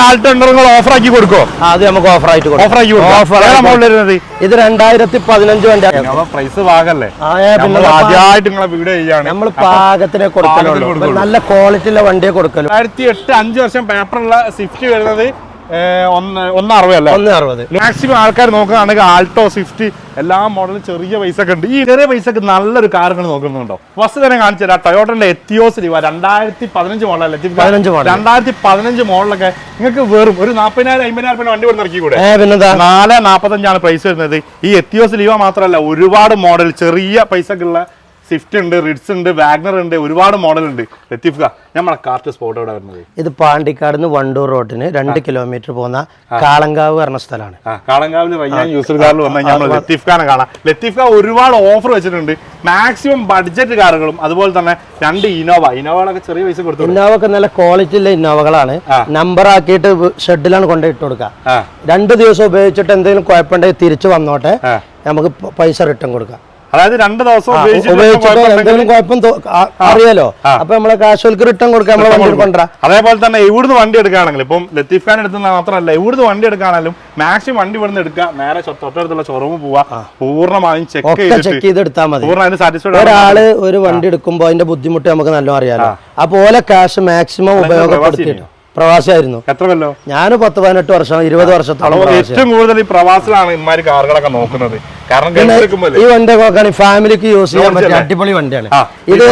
Alto നിങ്ങൾ offer ആക്കി കൊടുക്കോ. അത് നമുക്ക് ഓഫർ ആയിട്ട് ഓഫർ ആയിട്ട് കൊടുക്കും ഇത് രണ്ടായിരത്തി പതിനഞ്ച് വണ്ടി പ്രൈസ് ഭാഗല്ലേ ആ, ഏ, പിന്നെ നമ്മൾ പാ- ആദ്യമായിട്ട് നിങ്ങളെ വീഡിയോ ചെയ്യാണ് നമ്മൾ പാകത്തിനെ കൊടുക്കലുള്ളൂ. നല്ല ക്വാളിറ്റിയുള്ള വണ്ടിയെ കൊടുക്കലു രണ്ടായിരത്തി എട്ട് അഞ്ച് വർഷം പേപ്പറുള്ള സ്വിഫ്റ്റ് വരുന്നത് ഒന്ന് അറുപത് അല്ലേ? ഒന്ന് അറുപത്. മാക്സിമം ആൾക്കാർ നോക്കുകയാണെങ്കിൽ ആൾട്ടോ സ്വിഫ്റ്റ് എല്ലാ മോഡലും ചെറിയ പൈസ ഒക്കെ ഉണ്ട്. ഈ ചെറിയ പൈസക്ക് നല്ലൊരു കാറുകൾ നോക്കുന്നുണ്ടോ? ഫസ്റ്റ് തന്നെ കാണിച്ചു തരാം ടൊയോട്ടന്റെ എത്തിയോസ് ലിവ രണ്ടായിരത്തി പതിനഞ്ച് മോഡലല്ലേ പതിനഞ്ച് മോഡൽ രണ്ടായിരത്തി പതിനഞ്ച് മോഡലൊക്കെ നിങ്ങൾക്ക് വെറും ഒരു നാൽപ്പതിനായിരം അമ്പതിനായിരം രൂപ വണ്ടി കൊടുത്തിറക്കി കൂടെ പിന്നെന്താ? നാല് നാൽപ്പത്തഞ്ചാണ് പ്രൈസ് വരുന്നത്. ഈ എത്തിയോസ് ലിവ മാത്രമല്ല ഒരുപാട് മോഡൽ ചെറിയ പൈസക്കുള്ള സ്വിഫ്റ്റ് ഉണ്ട് റിഡ്സ് ഉണ്ട് വാഗ്നർ ഉണ്ട് ഒരുപാട് മോഡൽ ഉണ്ട്. ലത്തീഫ് ഖാ നമ്മളെ കാർട്ട് സ്പോട്ട് എവിടെ വരുന്നത്? ഇത് പാണ്ടിക്കാട് നിന്ന് വണ്ടൂർ റോഡിന് രണ്ട് കിലോമീറ്റർ പോകുന്ന കാളങ്കാവ് പറഞ്ഞ സ്ഥലമാണ്. കാളങ്കാവിൽ യൂസർ കാറിൽ നമ്മൾ ലത്തീഫ് ഖാനെ കാണാം. ലത്തീഫ് ഖാൻ ഒരുപാട് ഓഫർ വെച്ചിട്ടുണ്ട്. മാക്സിമം ബഡ്ജറ്റ് കാറുകളും അതുപോലെ തന്നെ രണ്ട് ഇനോവ ഇനോവകളൊക്കെ ചെറിയ പൈസ കൊടുത്തു ഇന്നോവ ഒക്കെ നല്ല ക്വാളിറ്റി ഉള്ള ഇന്നോവകളാണ്. നമ്പർ ആക്കിയിട്ട് ഷെഡിലാണ് കൊണ്ടു ഇട്ട് കൊടുക്കുക രണ്ട് ദിവസം ഉപയോഗിച്ചിട്ട് എന്തെങ്കിലും കുഴപ്പമുണ്ടെങ്കിൽ തിരിച്ചു വന്നോട്ടെ. നമുക്ക് പൈസ റിട്ടേൺ കൊടുക്കാം. അതായത് രണ്ട് ദിവസം എന്തെങ്കിലും കുഴപ്പം അറിയാലോ? അപ്പൊ നമ്മളെ കാശുകൾക്ക് റിട്ടേൺ കൊടുക്കാൻ നമ്മളെ വണ്ടി കൊണ്ടുവരാം. അതേപോലെ തന്നെ ഇവിടുന്ന് വണ്ടി എടുക്കുകയാണെങ്കിൽ ഇപ്പം ലത്തീഫ് ഖാൻ എടുത്തുന്ന മാത്രമല്ല ഇവിടുന്ന് വണ്ടി എടുക്കുകയാണെങ്കിലും മാക്സിമം വണ്ടി ഇവിടുന്ന് എടുക്കുക. നേരെ തൊട്ടടുത്തുള്ള ഷോറൂമിൽ പോവാ പൂർണമായും ചെക്ക് ചെക്ക് ചെയ്ത് എടുത്താൽ മതി. സാറ്റിസ്ഫൈഡ് ഒരാൾ ഒരു വണ്ടി എടുക്കുമ്പോൾ അതിന്റെ ബുദ്ധിമുട്ട് നമുക്ക് നല്ല അറിയാലോ. അപ്പൊ ഓലെ കാശ് മാക്സിമം ഉപയോഗപ്പെടുത്തിയിട്ട്? പ്രവാസിയായിരുന്നു. എത്ര കൊല്ലോ? ഞാൻ പത്ത് പതിനെട്ട് വർഷം ഇരുപത് വർഷത്തോളം ഏറ്റവും കൂടുതൽ ഈ പ്രവാസിലാണ് ഇമാര് കാറുകളൊക്കെ നോക്കുന്നത്. കാരണം ഈ വണ്ടി നോക്കുകയാണെങ്കിൽ ഫാമിലിക്ക് യൂസ് ചെയ്യാൻ പറ്റിയ അടിപൊളി വണ്ടിയാണ്. ഇത്?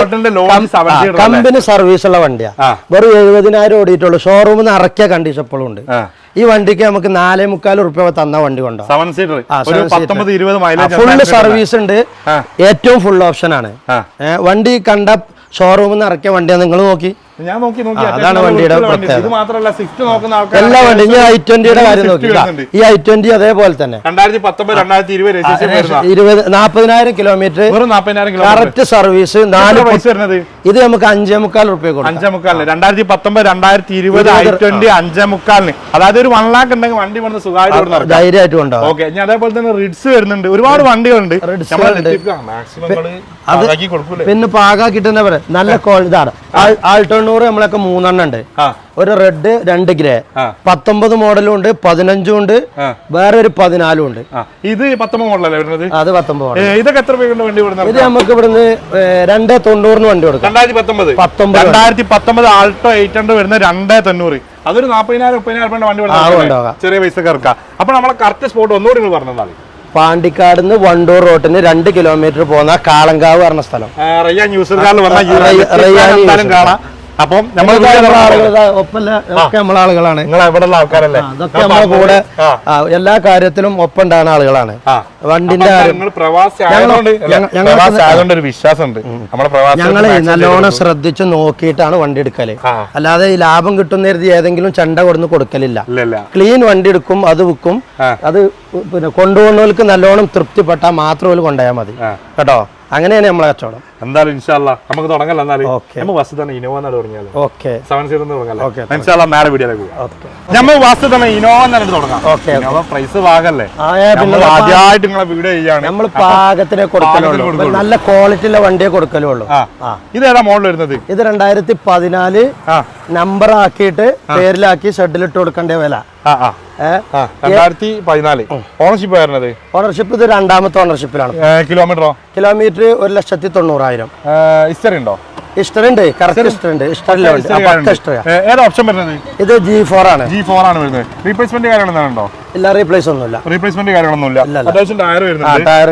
കമ്പനി സർവീസ് ഉള്ള വണ്ടിയാ. വെറും എഴുപതിനായിരം ഓടിയിട്ടുള്ളൂ. ഷോറൂമിൽ നിന്ന് ഇറക്കിയ കണ്ടീഷൻ ഇപ്പോഴും ഉണ്ട്. ഈ വണ്ടിക്ക് നമുക്ക് നാലേ മുക്കാൽ റുപ്യ തന്ന വണ്ടി കൊണ്ടോ? ഫുള്ള് സർവീസ് ഉണ്ട്. ഏറ്റവും ഫുൾ ഓപ്ഷൻ ആണ്. വണ്ടി കണ്ട ഷോറൂമിൽ നിന്ന് ഇറക്കിയ വണ്ടിയാണ് നിങ്ങൾ നോക്കി. ഞാൻ നോക്കി നോക്കി. അതാണ് വണ്ടിയുടെ. ഇത് മാത്രമല്ല സ്വിഫ്റ്റ് നോക്കുന്ന ആൾക്കാർ എല്ലാ വണ്ടി ഞാൻ ഐ ട്വന്റിയുടെ കാര്യം നോക്കി. ഈ ഐ ട്വന്റി അതേപോലെ തന്നെ. രണ്ടായിരത്തി പത്തൊമ്പത് രണ്ടായിരത്തി ഇരുപത് രജിസ്ട്രേഷൻ ഇരുപത് കിലോമീറ്റർ നാപ്പതിനായിരം കിലോമീറ്റർ കറക്റ്റ് സർവീസ് നാല് പൈസ വരുന്നത്? ഇത് നമുക്ക് അഞ്ചേ മുക്കാൽ റുപ്യ കൊടുക്കാം. അഞ്ചേ മുക്കാലിന്. രണ്ടായിരത്തി പത്തൊമ്പത് രണ്ടായിരത്തി ഇരുപത് ഐ ട്വന്റി അഞ്ചേ മുക്കാലിന്. അതായത് ഒരു വൺ ലാക്ക് ഉണ്ടെങ്കിൽ വണ്ടി വന്ന് സുഖമായിട്ട് ധൈര്യമായിട്ട് ഉണ്ടാവും ഓക്കെ ഞാൻ അതേപോലെ തന്നെ റിഡ്സ് വരുന്നുണ്ട്. ഒരുപാട് വണ്ടികളുണ്ട്. പിന്നെ പാകാക്കിട്ട് തന്നെ പറയാം നല്ല ഇതാണ് ആൾട്ടോണ്ണൂറ് നമ്മളൊക്കെ മൂന്നെണ്ണം ഉണ്ട്. ഒരു റെഡ് രണ്ട് ഗ്രേ. പത്തൊമ്പത് മോഡലും ഉണ്ട് പതിനഞ്ചും ഉണ്ട് വേറെ ഒരു പതിനാലും ഉണ്ട്. ഇത് പത്തൊമ്പത് മോഡലല്ലേ വരുന്നത്? അത് പത്തൊമ്പത്. ഇതൊക്കെ എത്ര രൂപ വണ്ടി ഇത് നമുക്ക് ഇവിടുന്ന് രണ്ടേ തൊണ്ണൂറിന് വണ്ടി കൊടുക്കാം. രണ്ടായിരത്തി പത്തൊമ്പത്. പത്തൊമ്പത് രണ്ടായിരത്തി പത്തൊമ്പത് ആൾട്ടോ എയ്റ്റ് ഹൺഡ്രഡ് വരുന്ന രണ്ടേ തൊണ്ണൂറ്. അതൊരു നാപ്പതിനായിരം മുപ്പതിനായിരം രൂപ വണ്ടി ചെറിയ പൈസ ഇറക്കാം അപ്പൊ നമ്മളെ കറക്റ്റ് സ്പോട്ട് ഒന്നുകൂടി നിങ്ങൾ പറഞ്ഞാൽ പാണ്ടിക്കാട് വണ്ടൂർ റോട്ടിന് രണ്ട് കിലോമീറ്റർ പോകുന്ന കാളങ്കാവ് പറഞ്ഞ സ്ഥലം. റയ്യാൻ ന്യൂസ് കാണാം. അപ്പം നമ്മൾ ആളുകളാണ്. നിങ്ങൾ എവിടെയുള്ള ആൾക്കാരല്ലേ? അതൊക്കെ നമ്മളെ കൂടെ എല്ലാ കാര്യത്തിലും ഒപ്പണ്ടാണ് ഉണ്ടാകുന്ന ആളുകളാണ്. വണ്ടിന്റെ അപ്പൊ നിങ്ങൾ പ്രവാസി ആയതുകൊണ്ട് അല്ല, ഞങ്ങ- ഞങ്ങൾക്ക് പ്രവാസി ആയതുകൊണ്ട് വിശ്വാസമുണ്ട്. നമ്മുടെ പ്രവാസി ഞങ്ങൾ നല്ലോണം ശ്രദ്ധിച്ച് നോക്കിയിട്ടാണ് വണ്ടി എടുക്കൽ. അല്ലാതെ ഈ ലാഭം കിട്ടുന്ന കരുതി ഏതെങ്കിലും ചണ്ട കൊടുന്ന് കൊടുക്കലില്ല. ക്ലീൻ വണ്ടി എടുക്കും അത് വിൽക്കും. അത് പിന്നെ കൊണ്ടുപോകുന്നവർക്ക് നല്ലോണം തൃപ്തിപ്പെട്ടാൽ മാത്രം കൊണ്ടുപോയാൽ മതി. കേട്ടോ? അങ്ങനെയാണ് നമ്മളെ കച്ചവടം. എന്തായാലും ഇൻഷാല്ല നമുക്ക് തുടങ്ങല്ല എന്നാലും. നമ്മൾ ബസ് തന്നെ ഇനോവ എന്നാണ് തുടങ്ങിയത്. ഓക്കെ. സെവൻ സീറോ തുടങ്ങല്ലേ. ഇൻഷാല്ല നേരെ വീഡിയോയിലേക്ക് പോകാം നമ്മൾ വസ്തു തന്നെ ഇനോവ എന്നാണ് തുടങ്ങാം. ഇനോവ പ്രൈസ് വാഗല്ലേ ആദ്യമായിട്ട് നിങ്ങളെ വീഡിയോ ചെയ്യാണ് നമ്മൾ പാകത്തിനെ കൊടുക്കലുള്ളൂ. നല്ല ക്വാളിറ്റി ഉള്ള വണ്ടിയെ കൊടുക്കലുള്ളൂ. ഇത് ഏതാ മോഡൽ വരുന്നത്? ഇത് രണ്ടായിരത്തി പതിനാല് നമ്പർ ആക്കിയിട്ട് പേരിലാക്കി ഷെഡിലിട്ട് കൊടുക്കേണ്ട വില. രണ്ടായിരത്തി പതിനാല് ഓണർഷിപ്പ് വരുന്നത് ഓണർഷിപ്പ് ഇത് രണ്ടാമത്തെ ഓണർഷിപ്പിലാണ് കിലോമീറ്ററോ കിലോമീറ്റർ ഒരു ലക്ഷത്തി തൊണ്ണൂറായിരം. ഹിസ്റ്ററി ഉണ്ടോ? കറക്റ്റ് ഹിസ്റ്ററി ഉണ്ട്. കാറുണ്ട്. ഇഷ്ടമാണ് ഏ, ഏതാ ഓപ്ഷൻ വരുന്നത്? ഇത് ജി ഫോർ ആണ്. ജി ഫോർ ആണ് വരുന്നത്. റീപ്ലേസ്മെന്റ് കാര്യങ്ങളൊന്നും ഉണ്ടോ? ഇല്ല റീപ്ലേസ് ഒന്നുമില്ല. റീപ്ലേസ്മെന്റ് കാര്യങ്ങളൊന്നുമില്ല. അത്യാവശ്യം ടയർ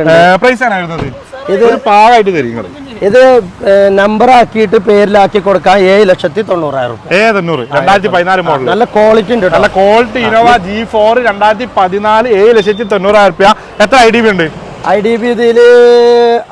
ഉണ്ട്. പ്രൈസ് ആണ് വരുന്നത്? ഇത് പാകായിട്ട് തരും ഇത് നമ്പർ ആക്കിയിട്ട് പേരിലാക്കി കൊടുക്കാൻ ഏഴ് ലക്ഷത്തി തൊണ്ണൂറായിരം റുപ്യ. ഏ തൊണ്ണൂറ്. രണ്ടായിരത്തി പതിനാല് മോഡൽ നല്ല ക്വാളിറ്റി ഉണ്ട് നല്ല ക്വാളിറ്റി ഇനോവ ജി ഫോർ രണ്ടായിരത്തി പതിനാല് ഏഴ് ലക്ഷത്തി തൊണ്ണൂറായിരം റുപ്യ. എത്ര ഐ ഡി ഉണ്ട്? ഐ ഡി ബി ഇതിൽ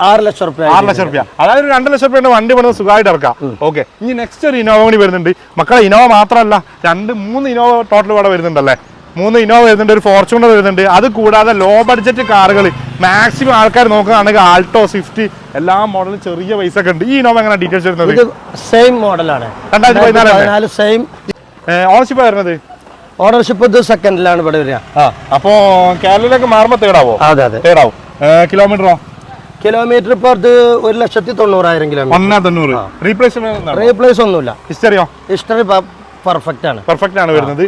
ആറ് ലക്ഷം റുപ്യ ആറ് ലക്ഷം റുപ്യ. അതായത് ഒരു രണ്ട് ലക്ഷം റുപ്യ വണ്ടി പണിത് സുഖമായിട്ട് ഇറക്കാം. ഓക്കെ. ഇനി നെക്സ്റ്റ് ഒരു ഇനോവ കൂടി വരുന്നുണ്ട്. മക്കളെ ഇനോവ മാത്രമല്ല രണ്ട് മൂന്ന് ഇനോവ ടോട്ടൽ ഇവിടെ വരുന്നുണ്ടല്ലേ? മൂന്ന് ഇനോവ വരുന്നുണ്ട് ഒരു ഫോർച്യൂണർ വരുന്നുണ്ട്. അത് കൂടാതെ ലോ ബഡ്ജറ്റ് കാറുകൾ മാക്സിമം ആൾക്കാർ നോക്കുകയാണെങ്കിൽ ആൾട്ടോ സ്വിഫ്റ്റ് എല്ലാ മോഡലും ചെറിയ പൈസ ഒക്കെ ഉണ്ട്. ഈ ഇനോവ എങ്ങനെ ഡീറ്റെയിൽസ് വരുന്നത്? സെയിം മോഡലാണ് രണ്ടായിരത്തി പതിനാല് സെയിം ഓണർഷിപ്പ് വരുന്നത്? ഓണർഷിപ്പ് ഇത് സെക്കൻഡിലാണ് ഇവിടെ വരിക. അപ്പോ കേരളത്തിലേക്ക് മാറുമ്പോൾ തേടാവോ അതെ അതെ. തേടാവും കിലോമീറ്ററോ കിലോമീറ്റർ ഇപ്പോൾ അത് ഒരു ലക്ഷത്തി തൊണ്ണൂറായിരം കിലോമീറ്റർ റീപ്ലേസ് റീപ്ലേസ് ഒന്നുമില്ല. ഹിസ്റ്ററിയോ ഹിസ്റ്ററി പെർഫെക്റ്റ് ആണ്. പെർഫെക്റ്റ് ആണ് വരുന്നത്.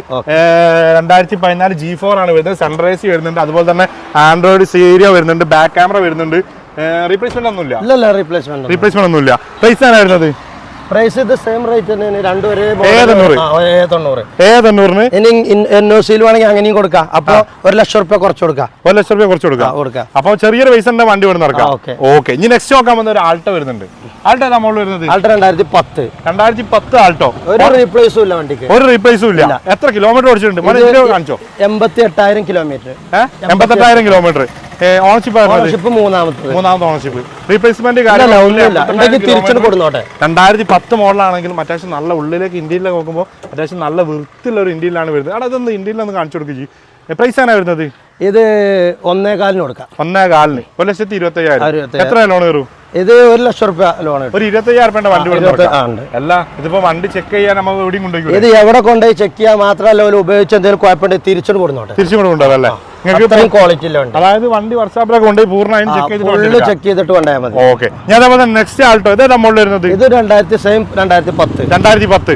രണ്ടായിരത്തി പതിനാല് ജി ഫോർ ആണ് വരുന്നത്. സൺറൈസ് വരുന്നുണ്ട്. അതുപോലെ തന്നെ ആൻഡ്രോയിഡ് സീരിയോ വരുന്നുണ്ട്. ബാക്ക് ക്യാമറ വരുന്നുണ്ട്. റീപ്ലേസ്മെന്റ് ഒന്നുമില്ല. റീപ്ലേസ്മെന്റ് ഒന്നുമില്ല. പ്രൈസ് ആണ് വരുന്നത്? പ്രൈസ് ഇത് സെയിം റേറ്റ് തന്നെയാണ്. രണ്ടും ഒരേ തൊണ്ണൂറ്. ഏ തൊണ്ണൂറിന്? ഇനി എൻ ഒ സിയിൽ വേണമെങ്കിൽ അങ്ങനെയും കൊടുക്കാം. അപ്പൊ ഒരു ലക്ഷം റുപ്യ കുറച്ച് കൊടുക്കാം. ഒരു ലക്ഷം രൂപ കുറച്ച് കൊടുക്കാം. കൊടുക്കാം. അപ്പൊ ചെറിയൊരു പൈസ വണ്ടി വേണം നടക്കാം ഓക്കെ. ഇനി നെക്സ്റ്റ് നോക്കാൻ വന്ന ഒരു ആൾട്ടോ വരുന്നുണ്ട്. ആൾട്ടോ ഏതാ മോൾ വരുന്നത്? ആൾട്ടോ രണ്ടായിരത്തി പത്ത് രണ്ടായിരത്തി പത്ത് ആൾട്ടോ. ഒരു റീപ്ലേസും ഇല്ല വണ്ടിക്ക്. ഒരു റീപ്ലേസും ഇല്ല. എത്ര കിലോമീറ്റർ ഓടിച്ചിട്ടുണ്ട്? കാണിച്ചോ? എൺപത്തി എട്ടായിരം കിലോമീറ്റർ ഏഹ് എൺപത്തെട്ടായിരം കിലോമീറ്റർ ഓണർഷിപ്പ് ഓണർഷിപ്പ് മൂന്നാമത്തത്. മൂന്നാമത്തെ ഓണർഷിപ്പ് റീപ്ലേസ്മെന്റ് രണ്ടായിരത്തി പത്ത് മോഡലാണെങ്കിലും അത്യാവശ്യം നല്ല ഉള്ളിലേക്ക് ഇന്ത്യയിലേക്ക് നോക്കുമ്പോൾ അത്യാവശ്യം നല്ല വൃത്തിയുള്ള ഒരു ഇന്ത്യയിലാണ് വരുന്നത്. അവിടെ ഇന്ത്യയിൽ ഇന്ത്യയിലൊന്ന് കാണിച്ചു കൊടുക്കുക പ്രൈസ് ആണ് വരുന്നത്? ഇത് ഒന്നേ കാലിന് കൊടുക്കാം. ഒന്നേ കാലിന്. ഒരു ലക്ഷത്തി ഇരുപത്തയ്യായിരം. എത്ര ലോൺ കയറും ഇത് ഒരു ലക്ഷം റുപ്യ ലോൺ ഒരു ഇരുപത്തയ്യായിരം രൂപ വണ്ടി. അല്ല ഇതിപ്പോ വണ്ടി ചെക്ക് ചെയ്യാൻ നമ്മൾ എവിടെയും കൊണ്ടുപോയി ഇത് എവിടെ കൊണ്ടുപോയി ചെക്ക് ചെയ്യാൻ മാത്രമല്ല ഒരു ഉപയോഗിച്ച് എന്തെങ്കിലും കുഴപ്പമുണ്ടെങ്കിൽ തിരിച്ചു കൊടുന്നോട്ടെ. തിരിച്ചു കൊണ്ടുപോകും അല്ലേ? ക്വാളിറ്റി അതായത് വണ്ടി വർക്ക്ഷോപ്പിലൊക്കെ കൊണ്ടുപോയി പൂർണമായും ചെക്ക് ചെയ്തിട്ട് ചെക്ക് ചെയ്തിട്ട് കൊണ്ടുപോയാൽ മതി. ഓക്കെ ഞാൻ അതേപോലെ നെക്സ്റ്റ് ആൾട്ടോ ഇതേ നമ്മൾ വരുന്നത്? ഇത് രണ്ടായിരത്തി സെയിം രണ്ടായിരത്തി പത്ത്. രണ്ടായിരത്തി പത്ത്.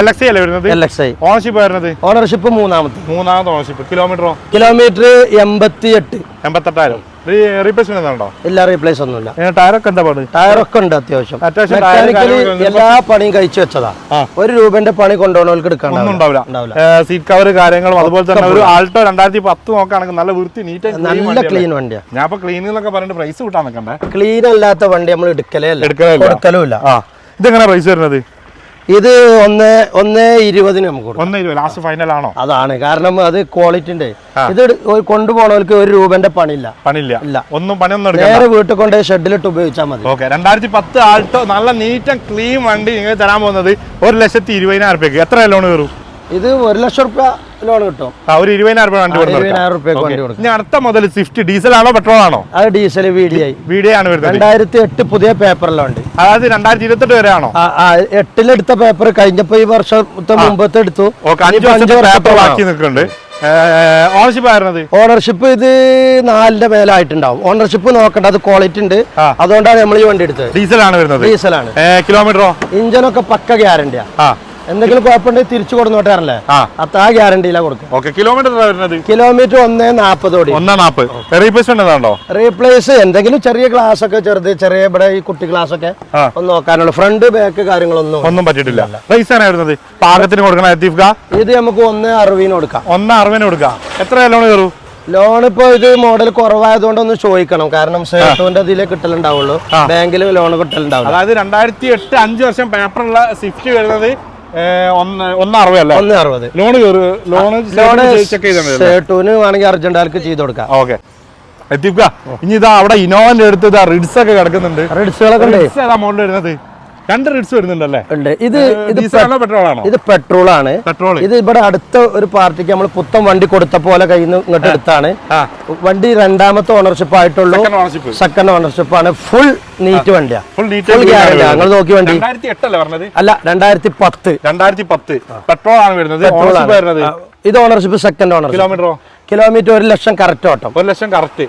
എൽ എക്സ് അല്ലേ വരുന്നത്? എൽ എക്സ് ഐ ഓണർഷിപ്പ് വരുന്നത് ഓണർഷിപ്പ് മൂന്നാമത്തെ മൂന്നാമത്തെ ഓണർഷിപ്പ് കിലോമീറ്ററോ കിലോമീറ്റർ എൺപത്തി എട്ട് എൺപത്തെട്ടായിരം റീപ്ലേസ്മെന്റ് ഉണ്ടോ? ഇല്ല റീപ്ലേസ് ഒന്നുമില്ല. ടയറൊക്കെ എന്താ പാട്? ടയറൊക്കെ ഉണ്ട് അത്യാവശ്യം. മെക്കാനിക്കലി എല്ലാ പണിയും കഴിച്ചു വെച്ചതാ. ഒരു രൂപന്റെ പണി കൊണ്ടുപോകണവർക്ക് ഉണ്ടാവില്ല. സീറ്റ് കവർ കാര്യങ്ങളും അതുപോലെ തന്നെ ഒരു ആൾട്ടോ രണ്ടായിരത്തി പത്ത് നോക്കുകയാണെങ്കിൽ നല്ല വൃത്തി നീറ്റ് നല്ല ക്ലീൻ വണ്ടിയാ. ഞാൻ ഇപ്പൊ ക്ലീനിന്നൊക്കെ പറഞ്ഞിട്ട് പ്രൈസ് കൂട്ടാൻ നിൽക്കണ്ടേ? ക്ലീൻ അല്ലാത്ത വണ്ടി നമ്മൾ എടുക്കലേ അല്ല. എടുക്കലേ. കൊടുക്കലും ഇല്ല. ഇതെങ്ങനെ പ്രൈസ് വരുന്നത്? ഇത് ഒന്ന് ഒന്ന് ഇരുപതിന് നമുക്ക് ഒന്ന് ഇരുപത് ലാസ്റ്റ് ഫൈനൽ ആണോ? അതാണ് കാരണം അത് ക്വാളിറ്റി ഉണ്ട് ഇത് കൊണ്ടുപോകണവർക്ക് ഒരു രൂപന്റെ പണിയില്ല. പണിയില്ല. ഇല്ല. ഒന്നും പണിയൊന്നും നേരെ വീട്ടിൽ കൊണ്ട് ഷെഡിലിട്ട് ഉപയോഗിച്ചാൽ മതി. ഓക്കെ രണ്ടായിരത്തി പത്ത് ആൾട്ടോ നല്ല നീറ്റ് ആൻഡ് ക്ലീൻ വണ്ടി നിങ്ങൾ തരാൻ പോകുന്നത് ഒരു ലക്ഷത്തി ഇരുപതിനായിരം റുപ്യക്ക് എത്ര ലോൺ കയറും? ഇത് ഒരു ലക്ഷം റുപ്യ ലോൺ കിട്ടും. ഒരു ഇരുപതിനായിരം രൂപ വണ്ടി ഇരുപതിനായിരം റുപ്യക്ക് വണ്ടി കൊടുക്കാം. ഇനി അടുത്ത മുതൽ സ്വിഫ്റ്റ് ഡീസൽ ആണോ പെട്രോൾ ആണോ? അത് diesel V D I video ആണ് വരുന്നത്. രണ്ടായിരത്തി എട്ട് പുതിയ പേപ്പറിലെ വണ്ടി. അതായത് രണ്ടായിരത്തി ഇരുപത്തെട്ട് വരെ ആണോ? എട്ടിലെടുത്ത പേപ്പർ കഴിഞ്ഞപ്പോ ഈ വർഷത്തെ മുമ്പത്തെ എടുത്തു. പേപ്പർ ബാക്കി നിൽക്കുന്നുണ്ട്. ഓണർഷിപ്പ് ആയിരുന്നത്? ഓണർഷിപ്പ് ഇത് നാലിന്റെ മേലായിട്ടുണ്ടാവും. ഓണർഷിപ്പ് നോക്കണ്ട അത് ക്വാളിറ്റി ഉണ്ട്. അതുകൊണ്ടാണ് നമ്മൾ ഈ വണ്ടി എടുത്തത്. ഡീസലാണ് വരുന്നത്. ഡീസലാണ് കിലോമീറ്ററോ ഇഞ്ചനൊക്കെ പക്ക ഗ്യാരണ്ടിയാ എന്തെങ്കിലും കുഴപ്പമുണ്ടെങ്കിൽ തിരിച്ചു കൊടുന്നോട്ടാറല്ലേ അത് ആ. ഗ്യാരണ്ടിയിലാ കൊടുക്കുക. ഓക്കെ കിലോമീറ്റർ വരുന്നത്? കിലോമീറ്റർ ഒന്നേ നാൽപ്പത് ഓടി. ഒന്നേ നാപ്പത്. റീപ്ലേസ്മെന്റ് ഏതാണ്ടോ? റീപ്ലേസ് എന്തെങ്കിലും ചെറിയ ഗ്ലാസ് ഒക്കെ ചെറുത് ചെറിയ ഇവിടെ ഈ കുട്ടി ഗ്ലാസ് ഒക്കെ ഒന്ന് നോക്കാനുള്ള. ഫ്രണ്ട് ബാക്ക് കാര്യങ്ങളൊന്നും ഒന്നും പറ്റിയിട്ടില്ല. പ്രൈസ് ആണ് വരുന്നത്? പാകത്തിന് കൊടുക്കണം ഇത് നമുക്ക് ഒന്ന് അറുപതിന് കൊടുക്കാം. ഒന്ന് അറുപതിന് കൊടുക്കാം. എത്ര ലോൺ കയറും? ലോൺ ഇപ്പൊ ഇത് മോഡൽ കുറവായതുകൊണ്ട് ഒന്ന് ചോദിക്കണം. കാരണം സേഫോന്റെ ഇതിലേ കിട്ടലുണ്ടാവുള്ളൂ. ബാങ്കിൽ ലോൺ കിട്ടലുണ്ടാവുള്ളൂ. അതായത് രണ്ടായിരത്തി എട്ട് അഞ്ച് വർഷം പേപ്പറുള്ള സ്വിഫ്റ്റ് വരുന്നത് ലോൺ ലോണ് വേണമെങ്കിൽ ചെയ്ത് കൊടുക്കാം. ഓക്കെ. ഇനി ഇതാ അവിടെ ഇനോവന്റെ അടുത്ത് ഇതാ റിഡ്സ് ഒക്കെ കിടക്കുന്നുണ്ട്. റിഡ്സുകളൊക്കെ മോഡൽ വരുന്നത് രണ്ട് വരുന്നുണ്ടല്ലേ? ഉണ്ട്. ഇത് ഇത് പെട്രോൾ ആണോ? ഇത് പെട്രോൾ ആണ്. പെട്രോൾ ഇത് ഇവിടെ അടുത്ത ഒരു പാർട്ടിക്ക് നമ്മൾ പുത്തൻ വണ്ടി കൊടുത്ത പോലെ കയ്യിൽ നിന്ന് ഇങ്ങോട്ട് എടുത്താണ്. വണ്ടി രണ്ടാമത്തെ ഓണർഷിപ്പ് ആയിട്ടുള്ളൂ. സെക്കൻഡ് ഓണർഷിപ്പ് ആണ്. ഫുൾ നീറ്റ് വണ്ടിയാ. ഫുൾ നീറ്റ് ഞങ്ങൾ നോക്കി വണ്ടി. അല്ല രണ്ടായിരത്തി പത്ത്. രണ്ടായിരത്തി പത്ത്. പെട്രോൾ ആണ് വരുന്നത്. ഇത് ഓണർഷിപ്പ് സെക്കൻഡ് ഓണർ കിലോമീറ്ററോ കിലോമീറ്റർ ഒരു ലക്ഷം കറക്റ്റ് ഓട്ടം. ഒരു ലക്ഷം കറക്റ്റ്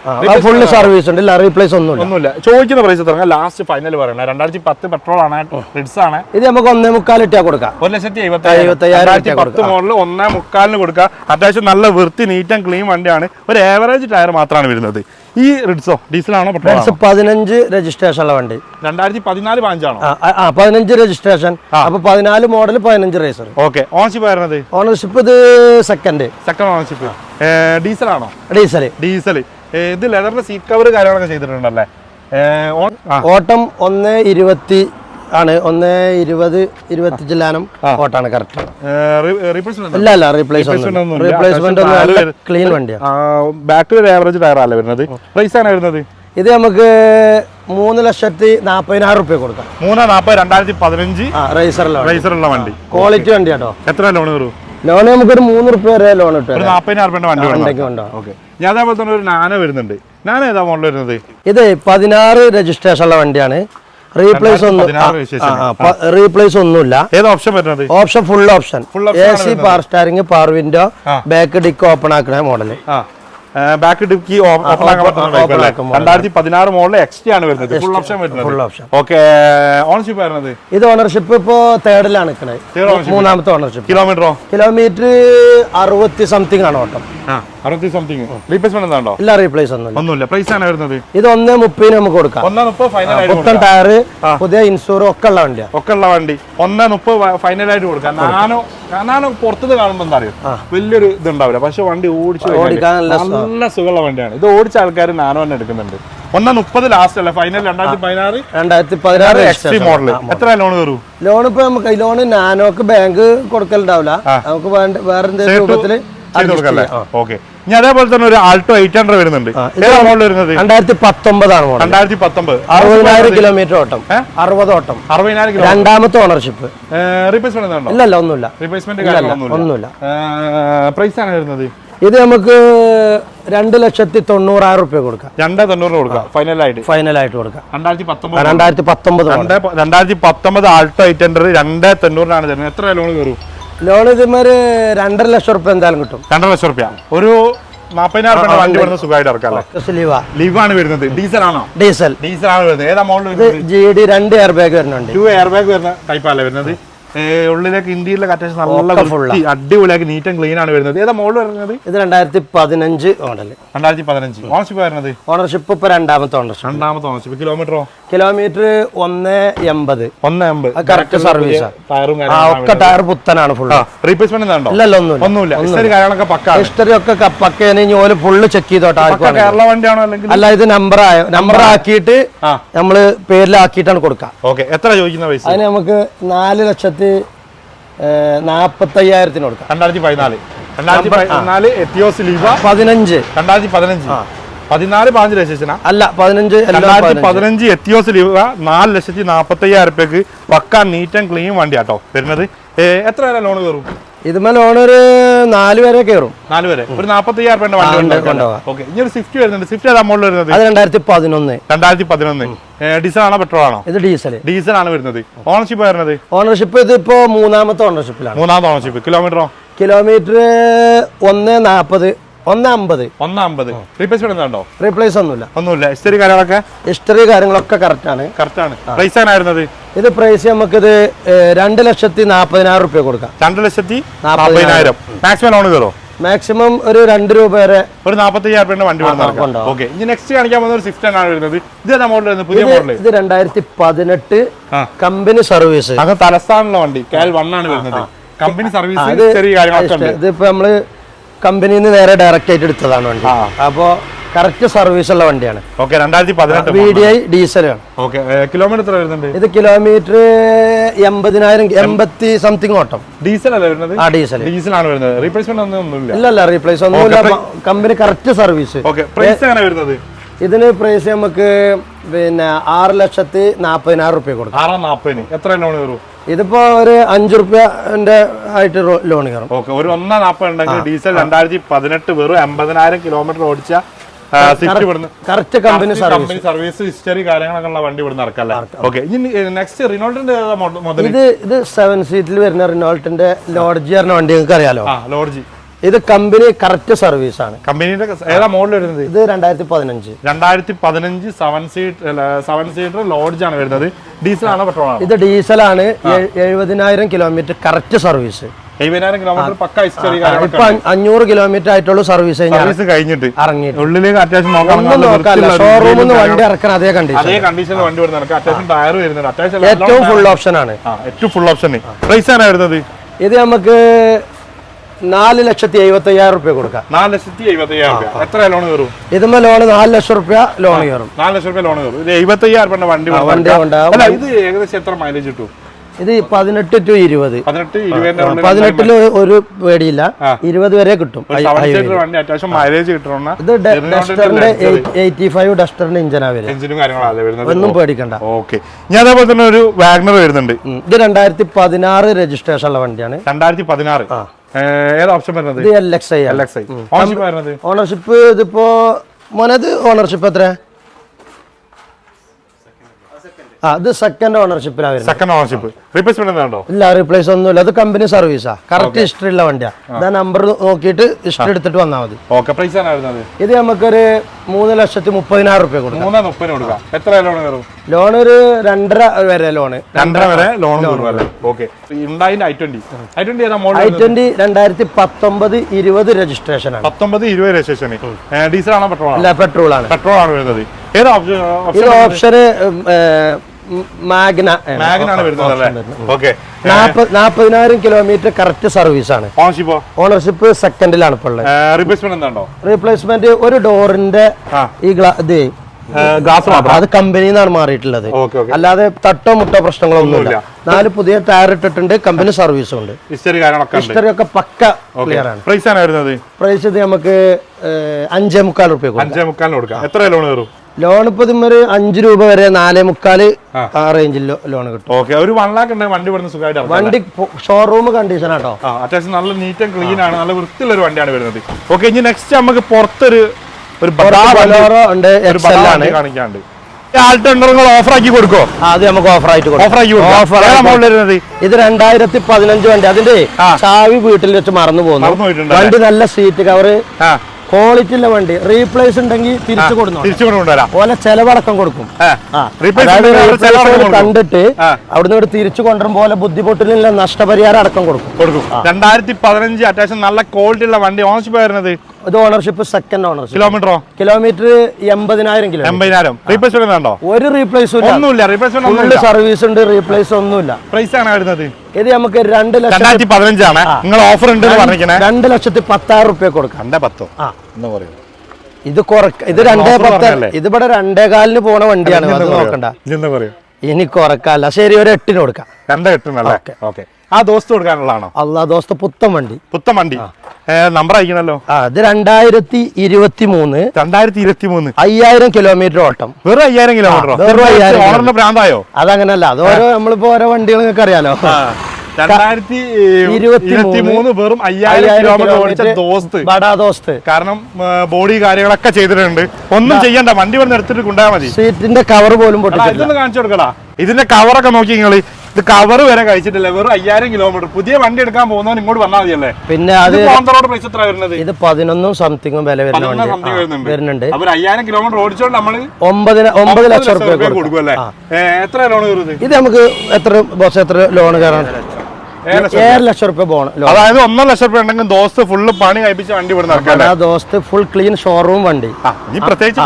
ഫുള്ള് സർവീസ് ഉണ്ട് ഇല്ല റീപ്ലേസ് ഒന്നും ഒന്നുമില്ല. ചോദിക്കുന്ന പ്രൈസ് തുടങ്ങാം ലാസ്റ്റ് ഫൈനൽ പറയണേ രണ്ടായിരത്തി പത്ത് പെട്രോൾ ആണ് റിഡ്സ് ആണ്. ഇത് നമുക്ക് ഒന്നേ മുക്കാൽ ഇട്ടാ കൊടുക്കാം. ഒരു ലക്ഷത്തി എഴുപത്തി പത്ത് മോഡൽ ഒന്നേ മുക്കാലിന് കൊടുക്കാം. അത്യാവശ്യം നല്ല വൃത്തി നീറ്റ് ആൻഡ് ക്ലീൻ വണ്ടിയാണ്. ഒരു ആവറേജ് ടയർ മാത്രമാണ് വരുന്നത്. ഈ റിഡ്സോ ഡീസൽ ആണോ? പെട്രോൾ പതിനഞ്ച് രജിസ്ട്രേഷൻ ഉള്ള വണ്ടി. രണ്ടായിരത്തി പതിനാല് പതിനഞ്ചാണോ? ആ പതിനഞ്ച് രജിസ്ട്രേഷൻ അപ്പൊ പതിനാല് മോഡൽ പതിനഞ്ച് റേസർ ഓക്കെ ഓണർഷിപ്പ് വരുന്നത് ഓണർഷിപ്പ് ഇത് സെക്കൻഡ് സെക്കൻഡ് ഓണർഷിപ്പ് ഡീസൽ ആണോ ഡീസൽ ഡീസൽ ഇത് ലെതറിന്റെ സീറ്റ് കവർ കാര്യങ്ങളൊക്കെ ചെയ്തിട്ടുണ്ടല്ലേ? ഓട്ടം ഒന്ന് ഇരുപത്തി ആണ്. ഒന്ന് ഇരുപത് ഇരുപത്തി ഓട്ടാണ് കറക്റ്റ് ഇല്ല അല്ല. റീപ്ലേസ്മെന്റ് നല്ല ക്ലീൻ വണ്ടിയാണ് ബാക്കിൽ ഒരു ആവറേജ് ടയർ അല്ലേ വരുന്നത്? പ്രൈസ് ആണ് വരുന്നത്? ഇത് നമുക്ക് മൂന്ന് ലക്ഷത്തി നാപ്പതിനായിരം റുപ്യ കൊടുക്കാം. മൂന്ന് നാപ്പത് രണ്ടായിരത്തി പതിനഞ്ച് ആ റൈസറുള്ള വണ്ടി. ക്വാളിറ്റി വണ്ടി. കേട്ടോ എത്ര ലോൺ കയറും ലോൺ നമുക്കൊരു മൂന്ന് റുപ്യ വരെ ലോൺ കിട്ടും വണ്ടി ഓക്കെ. ഞാൻ അതേപോലെ തന്നെ ഒരു നാനോ വരുന്നുണ്ട്. നാനോ ഏതാ മോഡൽ വരുന്നത്? ഇത് പതിനാറ് രജിസ്ട്രേഷൻ ഉള്ള വണ്ടിയാണ്. റീപ്ലേസ് ഒന്നും. റീപ്ലേസ് ഒന്നുമില്ല. ഏത് ഓപ്ഷൻ വരുന്നത്? Option full option A C power steering power window back dicky open ആക്കണ model back dicky open ആക്കാൻ പറ്റുന്ന. രണ്ടായിരത്തി പതിനാറ് മോഡൽ എക്സ്റ്റി ആണ് വരുന്നത്. ഫുൾ ഓപ്ഷൻ വരുന്നത്. ഓക്കെ ഓണർഷിപ്പ് വരുന്നത് ഇത് ഓണർഷിപ്പ് ഇപ്പോ തേർഡിലാണ് മൂന്നാമത്തെ ഓണർഷിപ്പ് കിലോമീറ്ററോ കിലോമീറ്റർ അറുപത്തി സംതിങ് ആണ് ഓട്ടം അറുപത്തി സംതിങ് റീപ്ലേസ്മെന്റ് എന്താണോ? ഇല്ല റീപ്ലേസ് ഒന്നുമില്ല. പ്രൈസ് ആണ് വരുന്നത്? ഇത് ഒന്ന് മുപ്പതിന് നമുക്ക് കൊടുക്കാം. ഒന്നാ മുപ്പത് ഫൈനൽ കൊടുക്കാം. ടയറ് പുതിയ ഇൻഷൂർ ഒക്കെ ഉള്ള വണ്ടി ഒക്കെ ഉള്ള വണ്ടി. ഒന്നേ മുപ്പത് ഫൈനൽ ആയിട്ട് കൊടുക്കാം. നാനോ നാനോ പുറത്തുനിന്ന് കാണുമ്പോൾ എന്താ അറിയോ? വലിയൊരു ഇത് ഉണ്ടാവില്ല പക്ഷെ വണ്ടി ഓടിച്ചു ഓടിക്കാൻ നല്ല നല്ല സുഖമുള്ള വണ്ടിയാണ്. ഇത് ഓടിച്ച ആൾക്കാർ നാനോ തന്നെ എടുക്കുന്നുണ്ട്. ഒന്നേ മുപ്പത് ലാസ്റ്റ് അല്ലേ? ഫൈനൽ രണ്ടായിരത്തി പതിനാറ്? രണ്ടായിരത്തി പതിനാറ് എക്സ്ട്രീ മോഡൽ എത്ര ലോൺ കയറും? ലോൺ ഇപ്പൊ നമുക്ക് ലോൺ നാനോക്ക് ബാങ്ക് കൊടുക്കലുണ്ടാവില്ല. നമുക്ക് വേറെ എന്തെങ്കിലും രൂപത്തിൽ കൊടുക്കല്ലേ ഓക്കെ ഇനി അതേപോലെ തന്നെ ഒരു ആൾട്ടോ എയ്റ്റ് ഹൺഡ്രഡ് വരുന്നുണ്ട്. വരുന്നത്? രണ്ടായിരത്തി പത്തൊമ്പതാണ് രണ്ടായിരത്തി പത്തൊമ്പത് അറുപതിനായിരം കിലോമീറ്റർ ഓട്ടം. അറുപത് ഓട്ടം. അറുപതിനായിരം കിലോ രണ്ടാമത്തെ ഓണർഷിപ്പ് റീപ്ലേസ്മെന്റ് ഇല്ലല്ല ഒന്നുമില്ല. റീപ്ലേസ്മെന്റ് ഒന്നുമില്ല. പ്രൈസ് ആണ് വരുന്നത്? ഇത് നമുക്ക് രണ്ട് ലക്ഷത്തി തൊണ്ണൂറായിരം റുപ്യ കൊടുക്കാം. രണ്ടേ തൊണ്ണൂറ് കൊടുക്കാം. ഫൈനലായിട്ട് ഫൈനലായിട്ട് കൊടുക്കാം. രണ്ടായിരത്തി പത്തൊമ്പത് രണ്ടായിരത്തി പത്തൊമ്പത് രണ്ടായിരത്തി പത്തൊമ്പത് ആൾട്ടോ എയ്റ്റ് ഹൺഡ്രഡ് രണ്ടേ തൊണ്ണൂറിനാണ് തരുന്നത്. എത്ര ലോൺ കയറും? ലോൺ ഇതുമാര് രണ്ടര ലക്ഷം റുപ്യ എന്തായാലും കിട്ടും. രണ്ടര ലക്ഷം റുപ്യ ഒരു നാപ്പതിനായിരം റുപ്യ വണ്ടി വരുന്ന സുഖമായിട്ട് ഇറക്കാം അല്ലേ? ലീവ. വരുന്നത്. ഡീസൽ ആണോ? ഡീസൽ. ഡീസൽ ആണ് വരുന്നത്. ഏതാ മോഡൽ ജി ഡി രണ്ട് എയർ ബാഗ് വരുന്നുണ്ട്. ടു എയർ ബാഗ് വരുന്ന ടൈപ്പല്ലേ വരുന്നത്? ഉള്ളിലേക്ക് ഇന്ത്യയിലൊക്കെ അത്യാവശ്യം നല്ല അടിപൊളിയാക്കി നീറ്റ് ആൻഡ് ക്ലീൻ ആണ് വരുന്നത്. ഏതാ മോൾ വരുന്നത്? ഇത് രണ്ടായിരത്തി പതിനഞ്ച് മോഡൽ രണ്ടായിരത്തി പതിനഞ്ച് ഓണർഷിപ്പ് വരുന്നത്? ഓണർഷിപ്പ് ഇപ്പൊ രണ്ടാമത്തെ ഓണർഷിപ്പ് രണ്ടാമത്തെ ഓണർഷിപ്പ് കിലോമീറ്ററോ കിലോമീറ്റർ ഒന്ന് എൺപത്. ഒന്ന് എൺപത്. കറക്റ്റ് സർവീസ് ഒക്കെ ടയർ പുത്തനാണ് ഫുൾ റീപ്ലേസ്മെന്റ് ഇല്ലല്ലോ ഒന്നുമില്ല. ഹിസ്റ്ററി കാര്യങ്ങളൊക്കെ പക്കാ ഹിസ്റ്ററി ഒക്കെ പക്കയാണ് ഇനി ഓൽ ഫുള്ള് ചെക്ക് ചെയ്തോട്ടെ കേരള വണ്ടിയാണോ അല്ലെങ്കിൽ? അല്ല ഇത് നമ്പർ ആയ നമ്പർ ആക്കിയിട്ട് നമ്മൾ പേരിലാക്കിയിട്ടാണ് കൊടുക്കുക ഓക്കെ എത്ര ചോദിക്കുന്ന പൈസ? അതിന് നമുക്ക് നാല് ലക്ഷത്തി നാപ്പത്തയ്യായിരത്തിന് കൊടുക്കാം. രണ്ടായിരത്തി പതിനാല്. രണ്ടായിരത്തി പതിനാല് എത്തിയോസ് ലീവ. പതിനഞ്ച്. രണ്ടായിരത്തി പതിനഞ്ച്. പതിനാല് പതിനഞ്ച് ലക്ഷത്തിനാ അല്ല പതിനഞ്ച് രണ്ടായിരത്തി പതിനഞ്ച്. എത്തിയോസ് ലീവ നാല് ലക്ഷത്തി നാൽപ്പത്തയ്യായിരം റുപ്യക്ക് പക്ക നീറ്റ് ആൻഡ് ക്ലീൻ വണ്ടിയാട്ടോ വരുന്നത്. ഏ, എത്ര വരെ ലോൺ കയറും? ഇതുമേ ലോൺ ഒരു നാല് വരെ കയറും നാല് വരെ ഒരു നാപ്പത്തി അയ്യായിരം രൂപ കൊണ്ടുപോകാം. ഓക്കെ. ഇനി ഒരു സ്വിഫ്റ്റ് വരുന്നുണ്ട്. സ്വിഫ്റ്റ് ഏതാ മോഡൽ വരുന്നത്? അത് രണ്ടായിരത്തി പതിനൊന്ന് രണ്ടായിരത്തി പതിനൊന്ന് ഡീസൽ ആണോ പെട്രോൾ ആണോ ഇത് ഡീസൽ ഡീസൽ ആണ് വരുന്നത്. ഓണർഷിപ്പ് വരുന്നത്? ഓണർഷിപ്പ് ഇത് ഇപ്പോ മൂന്നാമത്തെ ഓണർഷിപ്പിലാണ്. മൂന്നാമത്തെ ഓണർഷിപ്പ്. കിലോമീറ്ററോ? കിലോമീറ്റർ ഒന്ന് നാൽപ്പത് റീപ്ലേസ്മെന്റ് എന്താണ്ടോ റീപ്ലേസ് ഒന്നുമില്ല. ഒന്നുമില്ല. ഹിസ്റ്ററി കാര്യങ്ങളൊക്കെ? ഹിസ്റ്ററി കാര്യങ്ങളൊക്കെ കറക്റ്റ് ആണ്. കറക്റ്റ് ആണ്. പ്രൈസ് ആയിരുന്നത് ഇത് പ്രൈസ് നമുക്കിത് രണ്ട് ലക്ഷത്തി നാൽപ്പതിനായിരം റുപ്യ കൊടുക്കാം. രണ്ട് ലക്ഷത്തി നാൽപ്പതിനായിരം മാക്സിമം ലോൺ കയറോ? മാക്സിമം ഒരു രണ്ട് രൂപ വരെ ഒരു അയ്യായിരം വണ്ടി ഓക്കെ ഇനി നെക്സ്റ്റ് കാണിക്കാൻ പോകുന്ന ഒരു സ്വിഫ്റ്റ് ആണ് വരുന്നത്. ഇത് ഏതാ മോഡൽ പുതിയ മോഡൽ ഇത് രണ്ടായിരത്തി പതിനെട്ട്. Company service. അത് തലസ്ഥാനുള്ള വണ്ടി. കാൽ വൺ ആണ് വരുന്നത്. കമ്പനി സർവീസ് ചെറിയ കാര്യങ്ങളൊക്കെ ഇതിപ്പോ നമ്മൾ കമ്പനിയിൽ നിന്ന് നേരെ ഡയറക്റ്റ് ആയിട്ട് എടുത്തതാണ് വണ്ടി. ആ. അപ്പോ കറക്റ്റ് സർവീസ് ഉള്ള വണ്ടിയാണ്. ഓക്കെ രണ്ടായിരത്തി പതിനെട്ട് വി ഡി ഐ ഡീസലാണ് ഓക്കെ കിലോമീറ്റർ എത്ര വരുന്നുണ്ട്? ഇത് കിലോമീറ്റർ എൺപതിനായിരം എൺപത്തി സംതിങ് ഓട്ടം. ഡീസൽ അല്ലേ വരുന്നത്? ആ ഡീസൽ ഡീസൽ ആണ് വരുന്നത്. റീപ്ലേസ്മെന്റ് ഒന്നും ഇല്ല ഇല്ലല്ല റീപ്ലേസ് ഒന്നുമില്ല. Company correct service okay price എങ്ങനെ വരുന്നത്? ഇതിന് പ്രൈസ് നമുക്ക് പിന്നെ ആറ് ലക്ഷത്തി നാൽപ്പതിനായിരം റുപ്യ കൊടുക്കും. ആറാം നാൽപ്പതിന് എത്ര ലോൺ കയറും? ഇതിപ്പോ ഒരു അഞ്ചു റുപ്യന്റെ ആയിട്ട് ലോൺ കയറും. ഓക്കെ ഒരു ഒന്നാം നാൽപ്പത് ഉണ്ടെങ്കിൽ ഡീസൽ രണ്ടായിരത്തി പതിനെട്ട് വെറും എൺപതിനായിരം കിലോമീറ്റർ ഓടിച്ച correct company service company service history കാര്യങ്ങളൊക്കെ ഉള്ള വണ്ടി ഇവിടെ നടക്കല്ലേ ഓക്കെ ഇനി നെക്സ്റ്റ് റിനോൾട്ടിന്റെ ഇത് ഇത് സെവൻ സീറ്റിൽ വരുന്ന റിനോൾട്ടിന്റെ ലോഡ്ജി പറഞ്ഞ വണ്ടി നിങ്ങൾക്ക് അറിയാലോ ലോഡ്ജി ഇത് കമ്പനി കറക്റ്റ് സർവീസ് ആണ്. കമ്പനിയുടെ ഏതാ മോഡൽ വരുന്നത്? ഇത് രണ്ടായിരത്തി പതിനഞ്ച് രണ്ടായിരത്തി പതിനഞ്ച് സെവൻ സീറ്റ് സെവൻ സീറ്റർ ലോഡ്ജ് ആണ് വരുന്നത്. ഡീസൽ ആണോ പെട്രോൾ ആണോ ഇത് ഡീസൽ ആണ് എഴുപതിനായിരം കിലോമീറ്റർ കറക്റ്റ് സർവീസ് ഇപ്പൊ അഞ്ഞൂറ് കിലോമീറ്റർ ആയിട്ടുള്ള സർവീസ് സർവീസ് കഴിഞ്ഞിട്ട്. ഉള്ളിലേക്ക് അത്യാവശ്യം ഷോറൂമിൽ നിന്ന് വണ്ടി ഇറക്കണം അതേ കണ്ടീഷൻ അതേ കണ്ടീഷനിൽ വണ്ടി വരുന്നത് അത്യാവശ്യം ടയർ വരുന്നുണ്ട്. അത്യാവശ്യം ഏറ്റവും ഫുൾ ഓപ്ഷൻ ആണ്. ഏറ്റവും ഫുൾ ഓപ്ഷൻ പ്രൈസ് ആണ് വരുന്നത്? ഇത് നമുക്ക് നാല് ലക്ഷത്തി എഴുപത്തി അയ്യായിരം റുപ്യ കൊടുക്കാം. നാല് ലക്ഷത്തി എഴുപത്തി അയ്യായിരം രൂപ എത്ര ലോൺ കയറും? ഇതുമ്മ ലോൺ നാല് ലക്ഷം റുപ്യ ലോൺ കയറും. നാല് ലക്ഷം റുപ്യ ലോൺ കയറും. എഴുപത്തി അയ്യായിരം വണ്ടി വണ്ടി ഉണ്ടാവും. ഇത് ഏകദേശം എത്ര മൈലേജ് കിട്ടും? ഇത് പതിനെട്ട് ടു ഇരുപത്. പതിനെട്ടിൽ ഒരു പേടിയില്ല. ഇരുപത് വരെ കിട്ടും. ഇത് ഡസ്റ്ററിന്റെ എയ്റ്റി ഫൈവ് ഡസ്റ്ററിന്റെ ഇഞ്ചനാ വരുന്നത്. ഒന്നും പേടിക്കണ്ട. ഓക്കെ. ഞാൻ അതേപോലെ തന്നെ ഒരു വാഗ്നർ വരുന്നുണ്ട്. ഇത് രണ്ടായിരത്തി പതിനാറ് രജിസ്ട്രേഷൻ ഉള്ള വണ്ടിയാണ്. രണ്ടായിരത്തി പതിനാറ് ഏത് ഓപ്ഷൻ വരുന്നത്? ഓണർഷിപ്പ് ഇതിപ്പോ മോനത് ഓണർഷിപ്പ് എത്ര ആ ഇത് സെക്കൻഡ് ഓണർഷിപ്പിലാണ് വരുന്നത്. സെക്കൻഡ് ഓണർഷിപ്പ് റീപ്ലേസ്മെന്റ് ഉണ്ടോ ഇല്ല റീപ്ലേസ് ഒന്നുമില്ല. അത് കമ്പനി സർവീസാ കറക്റ്റ് ഹിസ്റ്ററി ഉള്ള വണ്ടിയാ. ഇതാ നമ്പർ നോക്കിയിട്ട് ഹിസ്റ്ററി എടുത്തിട്ട് വന്നാൽ മതി. ഓക്കെ പ്രൈസ് ആണ് ഇത് നമുക്കൊരു മൂന്ന് ലക്ഷത്തി മുപ്പതിനായിരം റുപ്യ കൊടുക്കാം. മൂന്നേ മുപ്പതിന് കൊടുക്കാം. എത്ര ലോൺ കയറും? ലോൺ ഒരു രണ്ടര വരെ ലോണ്. രണ്ടര വരെ loan okay I twenty I twenty I twenty രണ്ടായിരത്തി പത്തൊമ്പത് ഇരുപത് രജിസ്ട്രേഷൻ ആണ്. പത്തൊമ്പത് ഇരുപത് രജിസ്ട്രേഷൻ ഡീസൽ ആണോ പെട്രോൾ ആണോ അല്ല പെട്രോൾ ആണ്? പെട്രോൾ ആണ്. വരുന്നത്. ഏതാ ഇത് ഓപ്ഷന് മാഗ്ന മാഗനാണ് വരുന്നത് നാൽപ്പതിനായിരം കിലോമീറ്റർ കറക്റ്റ് സർവീസ് ആണ് ഓണർഷിപ്പോ സെക്കൻഡിലാണ് ഇപ്പോൾ ഉള്ളത്. റീപ്ലേസ്മെന്റ് ഒരു ഡോറിന്റെ ഈ ഇത് ഗ്ലാസ് മാത്രം? അത് കമ്പനിയിൽ നിന്നാണ് മാറിയിട്ടുള്ളത്. അല്ലാതെ തട്ടോ മുട്ടോ പ്രശ്നങ്ങളോ ഒന്നുമില്ല. നാല് പുതിയ ടയർ ഇട്ടിട്ടുണ്ട് കമ്പനി സർവീസും ഉണ്ട്. ഹിസ്റ്ററി ഒക്കെ പക്ക ക്ലിയർ ആണ്. പ്രൈസ് പ്രൈസ് ഇത് നമുക്ക് അഞ്ചേ മുക്കാൽ റുപ്യ കൊടുക്കും. അഞ്ചേ മുക്കാലിന് കൊടുക്കാം. എത്ര ലോൺ കയറും? ലോൺ ഇപ്പൊ ഒരു അഞ്ച് രൂപ വരെ നാലേ മുക്കാൽ ആ. റേഞ്ചിൽ ലോൺ കിട്ടും. ഓക്കെ ഒരു വൺ ലാക്ക് ഉണ്ടെങ്കിൽ വണ്ടി ഇവിടുന്ന് സുഖമായിട്ട് വണ്ടി ഷോറൂം കണ്ടീഷൻ ആട്ടോ. അത്യാവശ്യം നല്ല നീറ്റ് ആൻഡ് ക്ലീൻ ആണ്. നല്ല വൃത്തിയുള്ള ഒരു വണ്ടിയാണ് വരുന്നത്. ഓക്കെ ഇനി നെക്സ്റ്റ് നമുക്ക് പുറത്തൊരു ഒരു വണ്ടി- ഉണ്ട് കാണിക്കാണ്ട് ആൾട്ടോ ഓഫർ ആക്കി കൊടുക്കോ അത് നമുക്ക് ഓഫർ ആയിട്ട് ഓഫർ ആക്കി ഓഫർ ഇത് രണ്ടായിരത്തി പതിനഞ്ച് വണ്ടി. അതിന്റെ. ചാവി വീട്ടിൽ വെച്ച് മറന്നു പോകുന്നു വണ്ടി നല്ല സീറ്റ് കവർ ക്വാളിറ്റി ഉള്ള വണ്ടി റീപ്ലേസ് ഉണ്ടെങ്കിൽ തിരിച്ചു കൊടുക്കണം ഓലെ ചെലവടക്കം കൊടുക്കും. കണ്ടിട്ട്. അവിടുന്ന് ഇവിടെ തിരിച്ചു കൊണ്ടുവരും പോലെ ബുദ്ധിമുട്ടിലുള്ള നഷ്ടപരിഹാരം അടക്കം കൊടുക്കും. കൊടുക്കും. രണ്ടായിരത്തി പതിനഞ്ച് അത്യാവശ്യം നല്ല ക്വാളിറ്റി ഉള്ള വണ്ടി. ഓണർഷിപ്പ് വരുന്നത്? ഇത് ഓണർഷിപ്പ് സെക്കൻഡ് ഓണർഷിപ്പ് കിലോമീറ്ററോ കിലോമീറ്റർ എൺപതിനായിരം കിലോ. എൺപതിനായിരം. റീപ്ലേസ്മെന്റ് ഉണ്ടോ? ഒരു റീപ്ലേസ് ഒന്നുമില്ല. റീപ്ലേസ്മെന്റ് സർവീസ് ഉണ്ട് റീപ്ലേസ് ഒന്നുമില്ല പ്രൈസ് ആണ് വരുന്നത്? ഇത് നമുക്ക് രണ്ട് ലക്ഷത്തി പതിനഞ്ചാണ്. നിങ്ങൾ ഓഫർ ഉണ്ട് രണ്ട് ലക്ഷത്തി പത്തായിരം റുപ്യ കൊടുക്കാം. രണ്ടേ പത്തോ? ആ. എന്ന് പറയും. ഇത് കുറക്ക ഇത് രണ്ടേ പത്ത്? ഇത് ഇവിടെ രണ്ടേ കാലിന് പോണ വണ്ടിയാണ്. അത് നോക്കണ്ട. ഇനി കുറക്കല്ല. ശരി ഒരു എട്ടിന് കൊടുക്കാം. രണ്ടേ എട്ടുന്നല്ലേ ഓക്കെ. ആ ദോസ്ത് കൊടുക്കാനുള്ളതാണോ? അല്ലാ ദോസ്ത പുത്തൻ വണ്ടി. പുത്തൻ വണ്ടി. നമ്പർ അയക്കണല്ലോ. അത് രണ്ടായിരത്തി ഇരുപത്തി മൂന്ന് രണ്ടായിരത്തി ഇരുപത്തി മൂന്ന് അയ്യായിരം കിലോമീറ്റർ ഓട്ടം വെറും അയ്യായിരം കിലോമീറ്റർ ഓണറിന്റെ ഭ്രാന്തായോ അതങ്ങനല്ല അത് ഓരോ നമ്മളിപ്പോ ഓരോ വണ്ടികൾ നിങ്ങൾക്ക് അറിയാലോ. രണ്ടായിരത്തി ഇരുപത്തി മൂന്ന് വെറും അയ്യായിരം കിലോമീറ്റർ ഓടിച്ച ദോസ്ത്. ബടാ ദോസ്ത്. കാരണം ബോഡി കാര്യങ്ങളൊക്കെ ചെയ്തിട്ടുണ്ട്. ഒന്നും ചെയ്യണ്ട വണ്ടി വന്ന് എടുത്തിട്ട് കൊണ്ടുപോയാൽ മതി. സീറ്റിന്റെ കവർ പോലും കാണിച്ചു കൊടുക്കടാ. ഇതിന്റെ കവറൊക്കെ നോക്കി നിങ്ങൾ. ഇത് കവർ വരെ കഴിച്ചിട്ടില്ല? വെറും അയ്യായിരം കിലോമീറ്റർ പുതിയ വണ്ടി എടുക്കാൻ പോകുന്നവൻ ഇങ്ങോട്ട് വന്നാൽ മതിയല്ലേ? പിന്നെ അത് ഓൺ പ്രൈസ് എത്ര വരുന്നത്? ഇത് പതിനൊന്നും സംതിങ്ങും വില വരുന്നുണ്ട്. വരുന്നുണ്ട്. അപ്പൊ അയ്യായിരം കിലോമീറ്റർ ഓടിച്ചോണ്ട് നമ്മൾ ഒമ്പത് ഒമ്പത് ലക്ഷം റുപ്യ കൊടുക്കും. അല്ലേ? എത്ര ലോൺ കയറുന്നത് ഇത് നമുക്ക് എത്ര ബോസ് എത്ര ലോൺ കയറാൻ ഏഴ് ലക്ഷം. റുപ്യ പോകണം അതായത് ഒന്നര ലക്ഷം രൂപ ഉണ്ടെങ്കിൽ ദോസ്ത് ഫുള്ള് പണി കഴിപ്പിച്ച് വണ്ടി ഇവിടെ ദോസ്ത് ഫുൾ ക്ലീൻ ഷോറൂം വണ്ടി. പ്രത്യേകിച്ച്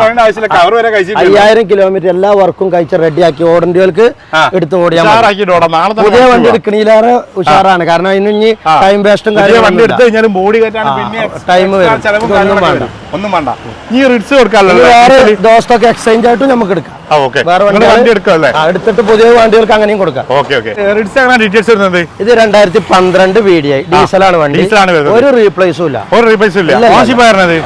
അയ്യായിരം കിലോമീറ്റർ എല്ലാ വർക്കും കഴിച്ച് റെഡിയാക്കി ഓടേണ്ടികൾക്ക് എടുത്ത് ഓടിയാൽ പുതിയ വണ്ടി. എടുക്കണീലേറെ ഉഷാറാണ്. കാരണം അതിന് ഇനി ടൈം വേസ്റ്റും വണ്ടി എടുത്തു കഴിഞ്ഞാൽ ബോഡി ഇതൊന്നും കാര്യങ്ങളൊക്കെ വേണ്ട. ഒന്നും വേണ്ട. ഈ ഇനി കൊടുക്കാമല്ലോ വേറെ ദോസ്തൊക്കെ എക്സ്ചേഞ്ച് ആയിട്ടും നമുക്ക് എടുക്കാം. എടുത്തിട്ട് പുതിയ വണ്ടികൾക്ക് അങ്ങനെയും കൊടുക്കാം. ഡീറ്റെയിൽസ് വരുന്നത്? ഇത് രണ്ടായിരത്തി പന്ത്രണ്ട് വി ഡി ഐ ഡീസലാണ് വണ്ടി. ഒരു റീപ്ലേസും ഇല്ല. ഒരു റീപ്ലേസ് ഇല്ല.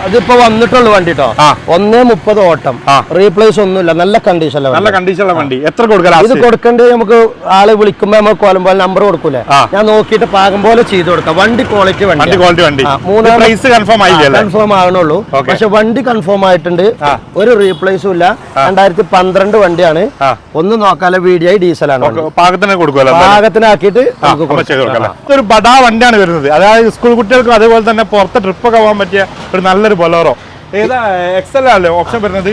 അതിപ്പോ വന്നിട്ടുള്ളൂ വണ്ടി കേട്ടോ. ഒന്നേ മുപ്പത് ഓട്ടം. റീപ്ലേസ് ഒന്നുമില്ല നല്ല കണ്ടീഷനിലാണ് നല്ല കണ്ടീഷനുള്ള വണ്ടി. എത്ര കൊടുക്കാം ഇത് കൊടുക്കണ്ടേ കൊടുക്കേണ്ടത് നമുക്ക് ആൾ വിളിക്കുമ്പോ നമുക്ക് കോലമ്പോൾ നമ്പർ കൊടുക്കൂലേ? ഞാൻ നോക്കിയിട്ട് പാകം പോലെ ചെയ്ത് കൊടുക്കാം. വണ്ടി ക്വാളിറ്റി വണ്ടി വണ്ടി ക്വാളിറ്റി വണ്ടി. ആ, പ്രൈസ് കൺഫേം ആയില്ലേ കൺഫേം ആകണുള്ളൂ പക്ഷെ വണ്ടി കൺഫേം ആയിട്ടുണ്ട്. ഒരു റീപ്ലേസും ഇല്ല. രണ്ടായിരത്തി പന്ത്രണ്ട് വണ്ടിയാണ്. ഒന്ന് നോക്കാലോ വീഡിയോ ഡീസലാണ് പാകത്തിന് കൊടുക്കുമല്ലോ പാകത്തിനാക്കിയിട്ട്. കൊടുക്കാം. ബഡാ വണ്ടിയാണ് വരുന്നത്. അതായത് സ്കൂൾ കുട്ടികൾക്കും അതേപോലെ തന്നെ പുറത്ത് ട്രിപ്പ് ഒക്കെ പോകാൻ പറ്റിയ ഒരു നല്ലൊരു ബൊലോറോ. ഏതാ എക്സൽ അല്ലേ ഓപ്ഷൻ വരുന്നത്?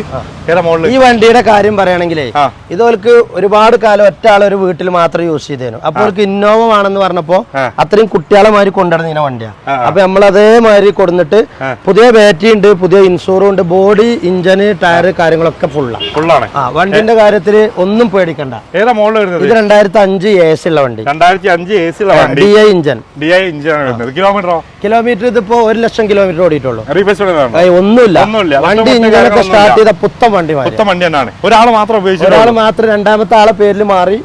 ഏതാ ഈ വണ്ടിയുടെ കാര്യം പറയുകയാണെങ്കിലേ ആ. ഇതോൾക്ക് ഒരുപാട് കാലം ഒറ്റ ആൾ ഒരു വീട്ടിൽ മാത്രം യൂസ് ചെയ്തേനു. അപ്പൊ അവർക്ക് ഇന്നോവ ആണെന്ന് പറഞ്ഞപ്പോ. അത്രയും കുട്ടികളെ മാതിരി കൊണ്ടുവരുന്ന വണ്ടിയാ. ആ, ആ. അപ്പൊ നമ്മൾ അതേമാതിരി കൊടുത്തിട്ട് പുതിയ ബാറ്ററി ഉണ്ട് പുതിയ ഇൻഷൂറും ഉണ്ട് ബോഡി ഇഞ്ചന് ടയർ കാര്യങ്ങളൊക്കെ ഫുള്ളാണ് ഫുള്ളാണ് ആ വണ്ടിന്റെ കാര്യത്തിൽ ഒന്നും പേടിക്കണ്ട. ഏതാ മോളിൽ വരുന്നത്? ഇത് രണ്ടായിരത്തി അഞ്ച് എ സി ഉള്ള വണ്ടി രണ്ടായിരത്തി അഞ്ച് എ സി ഉള്ള വണ്ടി D I engine D I engine കിലോമീറ്ററോ kilometre ഇതിപ്പോ ഒരു ലക്ഷം കിലോമീറ്റർ ഓടിയിട്ടുള്ളൂ. ഒന്നും ഒന്നുമില്ല. വണ്ടി മറ്റു സ്റ്റാർട്ട് ചെയ്ത പുത്തൻ വണ്ടി പുത്തൻ വണ്ടി തന്നെയാണ്. ഒരാൾ മാത്രം ഉപയോഗിച്ചു ഒരാൾ മാത്രം രണ്ടാമത്തെ ആളെ പേരിൽ മാറി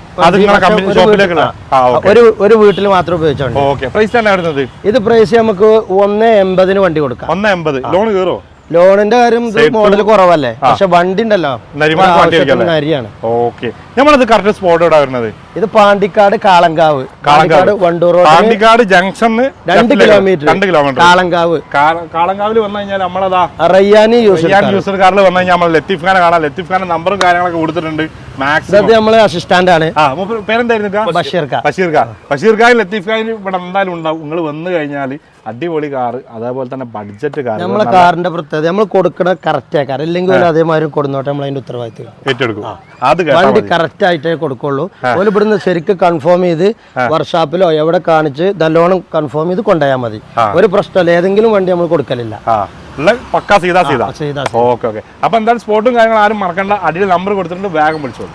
ഒരു. ഒരു വീട്ടിൽ മാത്രം ഉപയോഗിച്ചോണ്ട് ഓക്കെ പ്രൈസ് തന്നെ ഇത് പ്രൈസ് നമുക്ക് ഒന്ന് എൺപതിന് വണ്ടി കൊടുക്കാം. ഒന്ന് എൺപത്. ലോൺ കയറോ ലോണിന്റെ കാര്യം മോഡൽ കുറവല്ലേ? പക്ഷെ വണ്ടി ഉണ്ടല്ലോ ഓക്കെ. നമ്മളത് കറക്റ്റ് സ്പോട്ട് എവിടെ വരുന്നത്? ഇത് പാണ്ടിക്കാട് കാളങ്കാവ്. പാണ്ടിക്കാട് വണ്ടൂർ പാണ്ടിക്കാട് ജംഗ്ഷൻ രണ്ട് കിലോമീറ്റർ രണ്ട് കിലോമീറ്റർ കാളങ്കാവ്. കാളങ്കാവിൽ വന്നു കഴിഞ്ഞാൽ നമ്മളതാ റയ്യാനി യൂസർ കാറിൽ വന്നു കഴിഞ്ഞാൽ നമ്മൾ ലത്തീഫ് ഖാനെ കാണാം. ലത്തീഫ് ഖാന്റെ നമ്പറും കാര്യങ്ങളൊക്കെ കൊടുത്തിട്ടുണ്ട്. ഇത് നമ്മളെ അസിസ്റ്റന്റ് ആണ് പേരെന്തായിരുന്നു? ബഷീർ ബഷീർ ബഷീർ ഖാൻ ലത്തീഫ് ഖാൻ ഇവിടെ എന്തായാലും ഉണ്ടാവും. നിങ്ങൾ വന്നു കഴിഞ്ഞാൽ അടിപൊളി കാറ് അതേപോലെ തന്നെ ബഡ്ജറ്റ് കാർ നമ്മളെ കാറിന്റെ പ്രത്യേകത നമ്മൾ കൊടുക്കണ കറക്റ്റ് ആക്കാറ് അല്ലെങ്കിൽ അതേമാതിരി കൊടുന്നോട്ടെ നമ്മൾ അതിന്റെ ഉത്തരവാദിത്തം ഏറ്റെടുക്കും. അത് വണ്ടി കറക്റ്റ് ആയിട്ടേ കൊടുക്കുള്ളൂ. ഓൽ ഇവിടുന്ന് ശരിക്കും കൺഫേം ചെയ്ത് വർക്ക്ഷോപ്പിലോ എവിടെ കാണിച്ച് നല്ലോണം കൺഫേം ചെയ്ത് കൊണ്ടുപോയാൽ മതി. ഒരു പ്രശ്നമല്ല. ഏതെങ്കിലും വണ്ടി നമ്മൾ കൊടുക്കലില്ല. പക്കാ സീതാ സീതാ. Okay okay. അപ്പൊ എന്തായാലും സ്പോട്ടും കാര്യങ്ങളും ആരും മറക്കണ്ട. അടിയിൽ നമ്പർ കൊടുത്തിട്ടുണ്ട്. വേഗം വിളിച്ചോളൂ.